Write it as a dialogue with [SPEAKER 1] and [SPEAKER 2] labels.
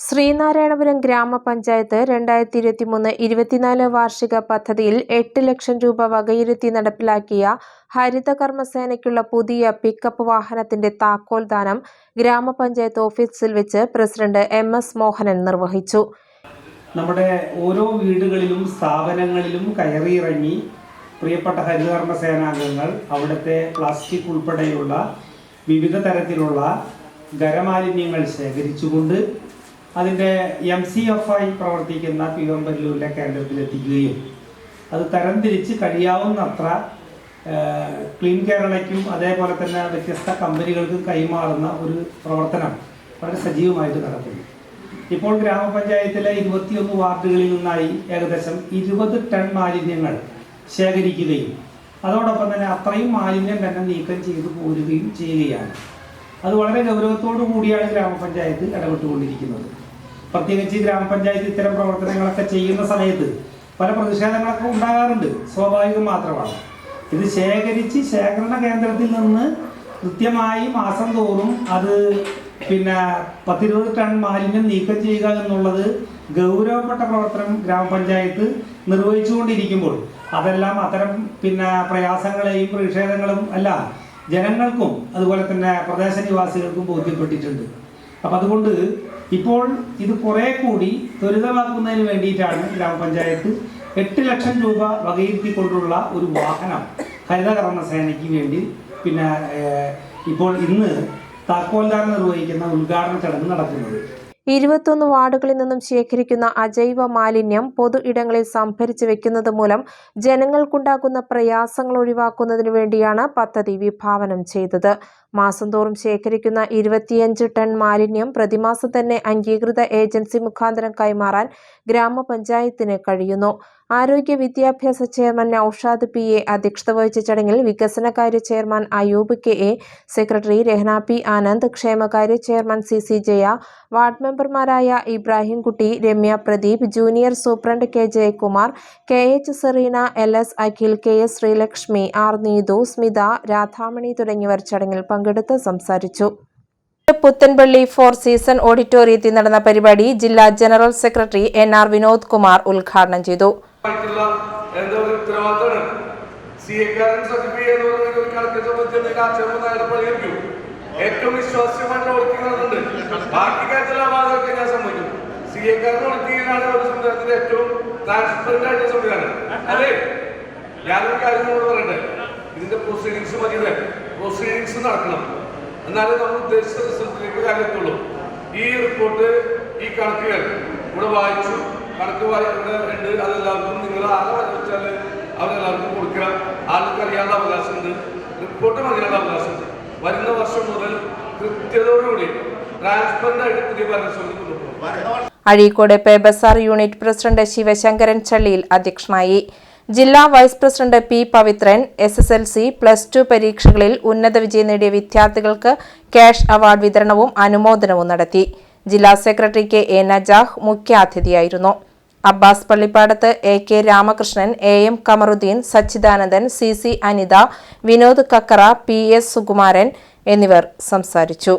[SPEAKER 1] ശ്രീനാരായണപുരം ഗ്രാമപഞ്ചായത്ത് രണ്ടായിരത്തി ഇരുപത്തിമൂന്ന് ഇരുപത്തിനാല് വാർഷിക പദ്ധതിയിൽ എട്ട് ലക്ഷം രൂപ വകയിരുത്തി നടപ്പിലാക്കിയ ഹരിതകർമ്മസേനയ്ക്കുള്ള പുതിയ പിക്കപ്പ് വാഹനത്തിന്റെ താക്കോൽ ദാനം ഗ്രാമപഞ്ചായത്ത് ഓഫീസിൽ വെച്ച് പ്രസിഡന്റ് എം എസ് മോഹനൻ നിർവഹിച്ചു.
[SPEAKER 2] നമ്മുടെ ഓരോ വീടുകളിലും സ്ഥാപനങ്ങളിലും കയറിയിറങ്ങി പ്രിയപ്പെട്ട ഹരിതകർമ്മസേനാംഗങ്ങൾ അവിടുത്തെ പ്ലാസ്റ്റിക് ഉൾപ്പെടെയുള്ള വിവിധ തരത്തിലുള്ള ഖരമാലിന്യങ്ങൾ ശേഖരിച്ചുകൊണ്ട് അതിന്റെ എം സി എഫ് ആയി പ്രവർത്തിക്കുന്ന പികമ്പല്ലൂരിലെ കേന്ദ്രത്തിൽ എത്തിക്കുകയും അത് തരംതിരിച്ച് കഴിയാവുന്നത്ര ക്ലീൻ കേരളയ്ക്കും അതേപോലെ തന്നെ വ്യത്യസ്ത കമ്പനികൾക്കും കൈമാറുന്ന ഒരു പ്രവർത്തനം വളരെ സജീവമായിട്ട് നടക്കുന്നു. ഇപ്പോൾ ഗ്രാമപഞ്ചായത്തിലെ ഇരുപത്തിയൊന്ന് വാർഡുകളിൽ നിന്നായി ഏകദേശം ഇരുപത് ടൺ മാലിന്യങ്ങൾ ശേഖരിക്കുകയും അതോടൊപ്പം തന്നെ അത്രയും മാലിന്യം തന്നെ നീക്കം ചെയ്തു പോരുകയും ചെയ്യുകയാണ്. അത് വളരെ ഗൗരവത്തോടു കൂടിയാണ് ഗ്രാമപഞ്ചായത്ത് ഇടപെട്ടുകൊണ്ടിരിക്കുന്നത്. പ്രത്യേകിച്ച് ഗ്രാമപഞ്ചായത്ത് ഇത്തരം പ്രവർത്തനങ്ങളൊക്കെ ചെയ്യുന്ന സമയത്ത് പല പ്രതിഷേധങ്ങളൊക്കെ ഉണ്ടാകാറുണ്ട്. സ്വാഭാവികം മാത്രമാണ്. ഇത് ശേഖരിച്ച് ശേഖരണ കേന്ദ്രത്തിൽ നിന്ന് കൃത്യമായി മാസം തോറും അത് പിന്നെ പത്തിരുപത് ടൺ മാലിന്യം നീക്കം ചെയ്യുക എന്നുള്ളത് ഗൗരവപ്പെട്ട പ്രവർത്തനം ഗ്രാമപഞ്ചായത്ത് നിർവഹിച്ചുകൊണ്ടിരിക്കുമ്പോൾ അതെല്ലാം അത്തരം പിന്നെ പ്രയാസങ്ങളെയും പ്രതിഷേധങ്ങളും അല്ല ജനങ്ങൾക്കും അതുപോലെ തന്നെ പ്രദേശ നിവാസികൾക്കും ബോധ്യപ്പെട്ടിട്ടുണ്ട്. അപ്പം അതുകൊണ്ട് ഇപ്പോൾ ഇത് കുറേ കൂടി ത്വരിതമാക്കുന്നതിന് വേണ്ടിയിട്ടാണ് ഗ്രാമപഞ്ചായത്ത് എട്ട് ലക്ഷം രൂപ വകയിരുത്തിക്കൊണ്ടുള്ള ഒരു വാഹനം ഹരിതകർമ്മ സേനയ്ക്ക് വേണ്ടി. പിന്നെ ഇപ്പോൾ ഇന്ന് താക്കോൽദാർ നിർവഹിക്കുന്ന ഉദ്ഘാടന ചടങ്ങ് നടക്കുന്നത്.
[SPEAKER 1] ഇരുപത്തൊന്ന് വാർഡുകളിൽ നിന്നും ശേഖരിക്കുന്ന അജൈവ മാലിന്യം പൊതു ഇടങ്ങളിൽ സംഭരിച്ചു വെക്കുന്നത് മൂലം ജനങ്ങൾക്കുണ്ടാകുന്ന പ്രയാസങ്ങൾ ഒഴിവാക്കുന്നതിനു വേണ്ടിയാണ് പദ്ധതി വിഭാവനം ചെയ്തത്. മാസം തോറും ശേഖരിക്കുന്ന ഇരുപത്തിയഞ്ച് ടൺ മാലിന്യം പ്രതിമാസം തന്നെ അംഗീകൃത ഏജൻസി മുഖാന്തരം കൈമാറാൻ ഗ്രാമപഞ്ചായത്തിന് കഴിയുന്നു. ആരോഗ്യ വിദ്യാഭ്യാസ ചെയർമാൻ നൌഷാദ് പി എ അധ്യക്ഷത വഹിച്ച ചടങ്ങിൽ വികസനകാര്യ chairman Ayub K A secretary Rahna P Anand ക്ഷേമകാര്യ chairman C C Jaya ward മെമ്പർമാരായ Ibrahimkutty Ramya Pradeep junior superintendent K Jayakumar K H Sareena L S Akhil K S Sreelakshmi R Neethu Smitha Radhamani തുടങ്ങിയവർ ചടങ്ങിൽ പങ്കെടുത്ത് സംസാരിച്ചു. Puthanpally four season ഓഡിറ്റോറിയത്തിൽ നടന്ന പരിപാടി ജില്ലാ general secretary N R Vinod Kumar ഉദ്ഘാടനം ചെയ്തു.
[SPEAKER 3] സി എക്കാരൻ സർട്ടിഫൈ എന്ന് പറഞ്ഞ ഒരു കണക്കിനെ സംബന്ധിച്ച് ഏറ്റവും വിശ്വാസ്യമായിട്ട് ഓടിക്കുന്നുണ്ട് ബാക്കി കാര്യത്തിലുള്ള ഭാഗമൊക്കെ ഞാൻ സമ്മതിക്കും. സി എക്കാരൻ ഓടിക്കുകയാണ് ഒരു സംവിധാനത്തിന്റെ ഏറ്റവും ട്രാൻസ്പെറന്റ് ആയിട്ടുള്ള സംവിധാനം. അല്ലേ? ഞാനൊരു കാര്യം പറയട്ടെ ഇതിന്റെ പ്രൊസീഡിങ്സ് മതിയെ പ്രൊസീഡിങ്സ് നടക്കണം. എന്നാലേ നമ്മൾ ഉദ്ദേശിച്ച റിസൾട്ടിലേക്ക് കാര്യത്തുള്ളൂ ഈ റിപ്പോർട്ട് ഈ കണക്കുകൾ ഇവിടെ വായിച്ചു. കണക്ക് വായിക്കുന്നുണ്ട് അതെല്ലാവർക്കും നിങ്ങൾ ആരെ വെച്ചാൽ അവരെല്ലാവർക്കും കൊടുക്കുക ആൾക്ക് അറിയാനുള്ള അവകാശമുണ്ട്. റിപ്പോർട്ട് അറിയാനുള്ള അവകാശമുണ്ട്. കൃത്യതയോടുകൂടി
[SPEAKER 1] Azhikode pay bazaar unit president Sivasankaran Challiyil അധ്യക്ഷനായി. ജില്ലാ vice president P Pavithran S S L C plus two പരീക്ഷകളിൽ ഉന്നത വിജയം നേടിയ വിദ്യാർത്ഥികൾക്ക് ക്യാഷ് അവാർഡ് വിതരണവും അനുമോദനവും നടത്തി. ജില്ലാ secretary K A Najah മുഖ്യാതിഥിയായിരുന്നു. Abbas Pallippadath A K Ramakrishnan A M Kamaruddin Sachidanandan C C Anitha Vinod Kakkara P S Sukumaran എന്നിവർ സംസാരിച്ചു.